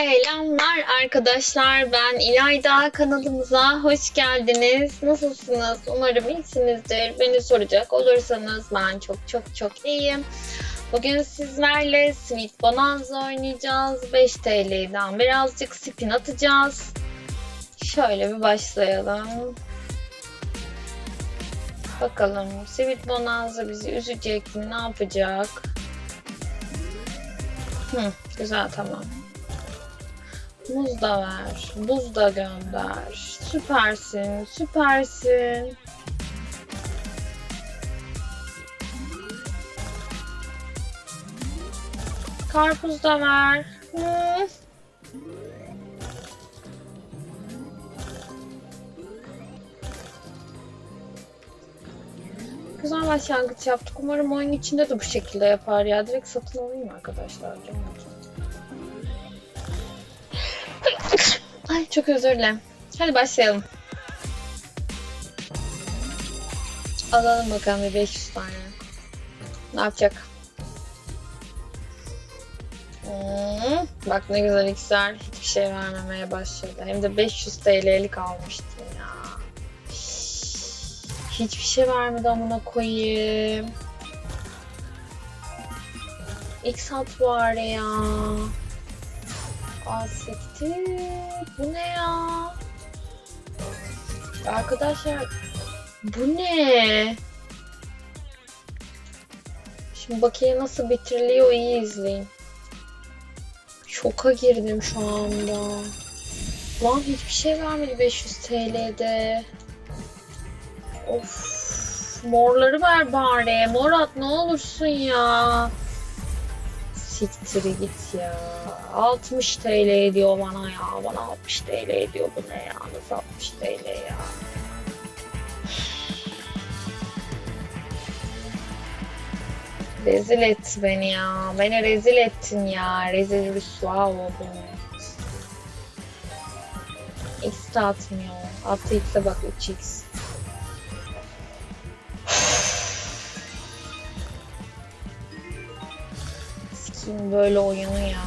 Selamlar arkadaşlar. Ben İlayda kanalımıza hoş geldiniz. Nasılsınız? Umarım iyisinizdir. Beni soracak olursanız ben çok çok çok iyiyim. Bugün sizlerle Sweet Bonanza oynayacağız. 5 TL'den birazcık spin atacağız. Şöyle bir başlayalım. Bakalım Sweet Bonanza bizi üzecek mi? Ne yapacak? Hı, güzel tamam. Muz da ver. Buz da gönder. Süpersin. Süpersin. Karpuz da ver. Hı. Güzel başlangıç yaptık. Umarım oyun içinde de bu şekilde yapar ya. Direkt satın alayım arkadaşlar. Canım Ay çok özür dilerim. Hadi başlayalım. Alalım bakalım bir 500 tane. Ne yapacak? Hmm, bak ne güzel iksir hiçbir şey vermemeye başladı. Hem de 500 TL'lik almıştım ya. Hiçbir şey vermedi amına koyayım. X at var ya. Siktir. Bu ne ya? Arkadaşlar bu ne? Şimdi bakiye nasıl bitiriliyor iyi izleyin. Şoka girdim şu anda. Lan hiçbir şey vermedi 500 TL'de. Of. Morları ver bari. Morat ne olursun ya. Siktir git ya. 60 TL ediyor bana ya. Bana 60 TL ediyor bu ne ya? Nasıl 60 TL ya? Rezil etti beni ya. Beni rezil ettin ya. Rezil rüsva oldum. X de atmıyor. Altı X'e bak 3X. Sikiyim böyle oyunu ya.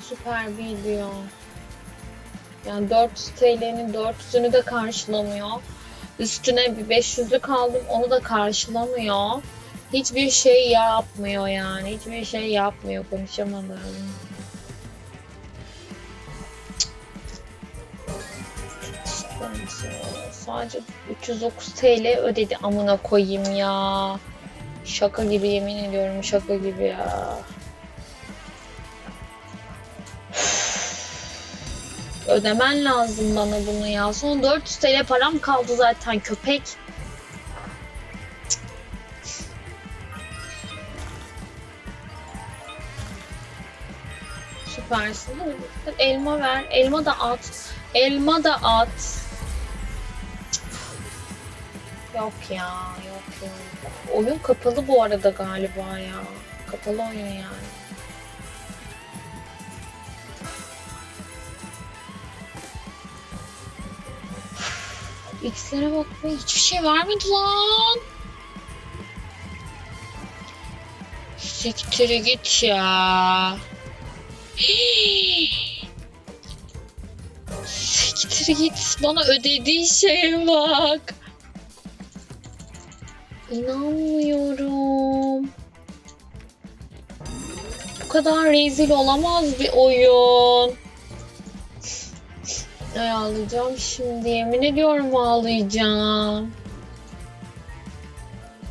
Süper video. Yani 400 TL'nin 400'ünü de karşılamıyor. Üstüne bir 500'lük aldım onu da karşılamıyor. Hiçbir şey yapmıyor yani. Hiçbir şey yapmıyor konuşamadım. Sadece 309 TL ödedi amına koyayım ya. Şaka gibi yemin ediyorum şaka gibi ya. Ödemen lazım bana bunu ya. Son 400 TL param kaldı zaten köpek. Süpersin. Elma ver. Elma da at. Elma da at. Yok ya, yok ya. Oyun kapalı bu arada galiba ya. Kapalı oyun yani. X'lere bak be hiçbir şey vermedi lan. Siktir git ya. Siktir git bana ödediği şeye bak. İnanmıyorum. Bu kadar rezil olamaz bir oyun. Ay ağlayacağım şimdi. Yemin ediyorum ağlayacağım.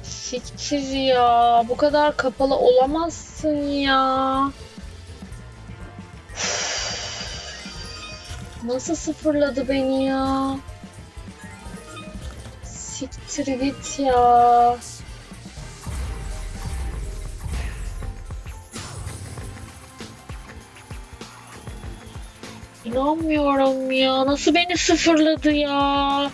Siktir ya. Bu kadar kapalı olamazsın ya. Nasıl sıfırladı beni ya? Siktir git ya. İnanmıyorum ya. Nasıl beni sıfırladı ya?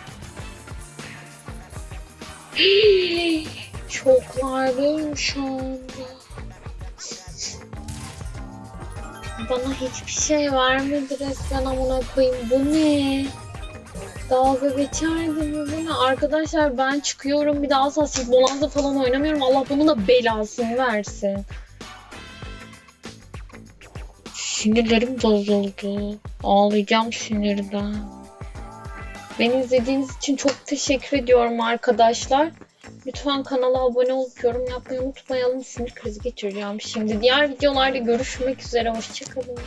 Hii, Şoklardayım şu anda. Bana hiçbir şey vermedi resmen amına koyayım. Bu ne? Dalga geçerdi mi bu ne? Arkadaşlar ben çıkıyorum bir daha Assassin's Bonanza falan oynamıyorum. Allah bunun da belasını versin. Sinirlerim bozuldu. Ağlayacağım sinirden. Beni izlediğiniz için çok teşekkür ediyorum arkadaşlar. Lütfen kanala abone olup yorum yapmayı unutmayalım. Sinir krizi geçireceğim şimdi. Diğer videolarda görüşmek üzere. Hoşçakalın.